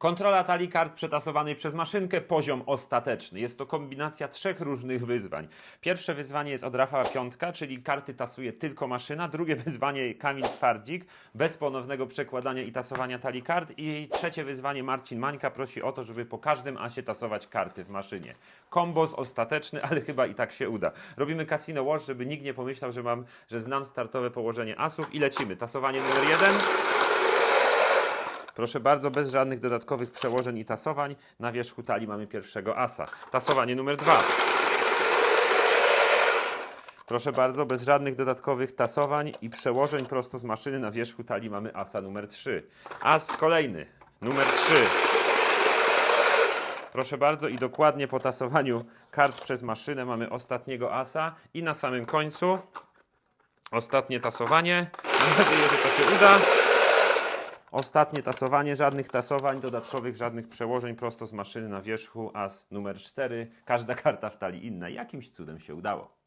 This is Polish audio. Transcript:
Kontrola talii kart przetasowanej przez maszynkę, poziom ostateczny. Jest to kombinacja trzech różnych wyzwań. Pierwsze wyzwanie jest od Rafała Piątka, czyli karty tasuje tylko maszyna. Drugie wyzwanie Kamil Twardzik, bez ponownego przekładania i tasowania talii kart. I trzecie wyzwanie Marcin Mańka prosi o to, żeby po każdym asie tasować karty w maszynie. Kombos ostateczny, ale chyba i tak się uda. Robimy Casino Watch, żeby nikt nie pomyślał, że mam, że znam startowe położenie asów i lecimy. Tasowanie numer jeden. Proszę bardzo, bez żadnych dodatkowych przełożeń i tasowań. Na wierzchu talii mamy pierwszego asa. Tasowanie numer dwa. Proszę bardzo, bez żadnych dodatkowych tasowań i przełożeń prosto z maszyny na wierzchu talii mamy asa numer 3. As kolejny, numer 3. Proszę bardzo i dokładnie po tasowaniu kart przez maszynę mamy ostatniego asa i na samym końcu ostatnie tasowanie. Mam nadzieję, że to się uda. Ostatnie tasowanie, żadnych tasowań, dodatkowych żadnych przełożeń prosto z maszyny na wierzchu, as numer 4. Każda karta w talii inna. Jakimś cudem się udało.